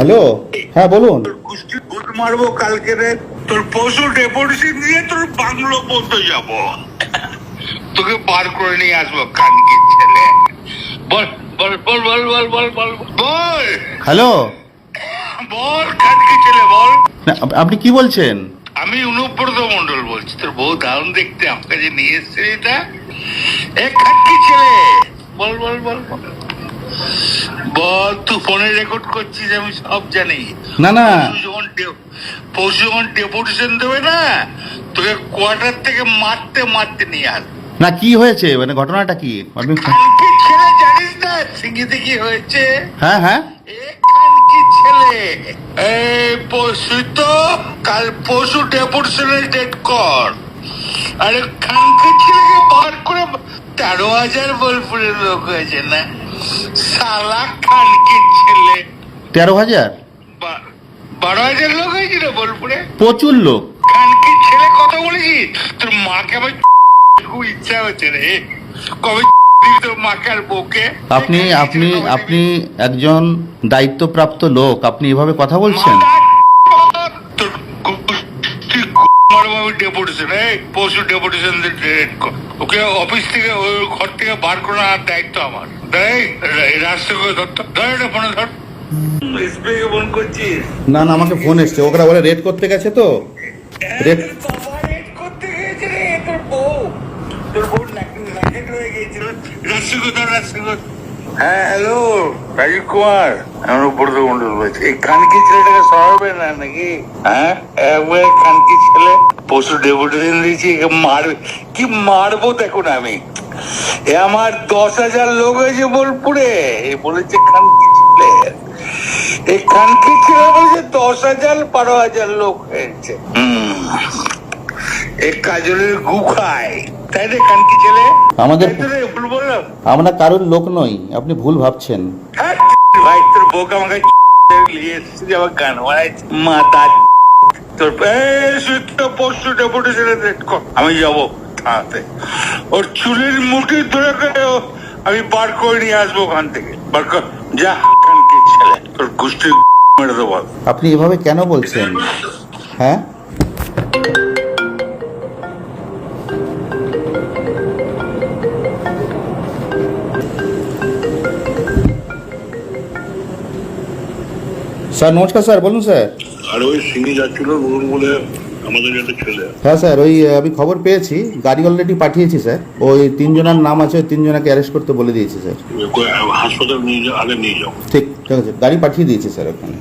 Hello? হ্যাঁ বলুন। Good মারবো কালকে রে। তোর পশু ডেপুটেশন দিয়ে তোর বাংলো পর্যন্ত যাব। তোকে বার করে নিয়ে আসব কানকি ছেলে। বল বল বল বল বল বল বল বল। হ্যালো? বল কানকি ছেলে বল। আপনি কি বলছেন? আমি অনুব্রত মন্ডল বলছি। তোর বউ দারুণ দেখতে আমাকে যে নিয়ে এসছে এটা। এ খাটকি ছেলে। বল বল বল বল। বল তুই ফোনে রেকর্ড করছিস আমি সব জানি। না না। যখন পরশু যখন ডেপুটেশন দেবে না তোকে কোয়ার্টার থেকে মারতে মারতে নিয়ে আস। না কি হয়েছে? মানে ঘটনাটা কি? আপনি খানকি ছেলে জানিস না? সিঙ্গিতে কি হয়েছে? হ্যাঁ হ্যাঁ। খানকি ছেলে। এই পরশু তো কাল পরশু ডেপুটেশনের ডেট কর। আরে খানকি ছেলেকে বার করে তেরো হাজার বোলপুরের লোক হয়েছে না? সালা খানকি ছেলে। তেরো হাজার? বারো হাজার লোক হয়েছে রে বোলপুরে? প্রচুর লোক। খানকি ছেলে কথা বলেছি তোর মাকে আমার খুব ইচ্ছা হচ্ছে রে। কবে আপনি আপনি আপনি একজন দায়িত্বপ্রাপ্ত লোক। আপনি এভাবে কথা বলছেন? তুই ডেপুটেশন এই পরশু ডেপুটেশন ওকে অফিস থেকে ওই ঘর থেকে বার করে দায়িত্ব আমার। এই রাস্তা ধর ধর এটা ফোনে ধর। ফোন করছিস? না না আমাকে ফোন এসছে। ওরা বলে রেড করতে গেছে তো। রেড বাবা রেড করতে গিয়েছে রে তোর বউ। তোর বউ নাকেট হয়ে গিয়েছিল। রাশিগোদা রাশিগোদ হ্যাঁ হ্যালো রাজীব কুমার। আমার উপরত মন্ডল বলছি এই খানকি ছেলেটাকে সরাবে না নাকি? হ্যাঁ? একবারে খানকি ছেলে পশু ডেপুটেশন দিয়েছি, একে মারবে। কি মারবো দেখুন আমি। এ আমার দশ হাজার লোক হয়েছে বোলপুরে। এ বলেছে খানকি ছেলে। এই খানকি ছেলে বলেছে দশ হাজার, বারো হাজার লোক হয়েছে। হুম। এই কাজলের গু খায়। তাই রে কানকি ছেলে? আমাদের- ভুল বললাম। আমরা কারোর লোক নই আপনি ভুল ভাবছেন। হ্যাঁ, ভাই তোর বউকে আমাকে নিয়ে এসেছে আমার গান বানাইছে। মাতা তোর পরশু ডেপুটেশনে আমি যাব থানাতে। ওর চুলের মুঠি ধরে আমি বার করে নিয়ে আসব ওখান থেকে। বার কর। যা কানকি ছেলে তোর গোষ্ঠী মেরে দেবো। আপনি এভাবে কেন বলছেন? হ্যাঁ? স্যার নমস্কার স্যার বলুন স্যার। আর ওই সিঙ্গি যাচ্ছিল বলুন বলে আমাদের একটা ছেলে। হ্যাঁ স্যার ওই আমি খবর পেয়েছি গাড়ি অলরেডি পাঠিয়েছি স্যার। ওই তিনজনের নাম আছে ওই তিনজনকে অ্যারেস্ট করতে বলে দিয়েছি স্যার। হাসপাতাল নিয়ে যাও আগে নিয়ে যাও। ঠিক ঠিক আছে গাড়ি পাঠিয়ে দিয়েছি স্যার ওখানে।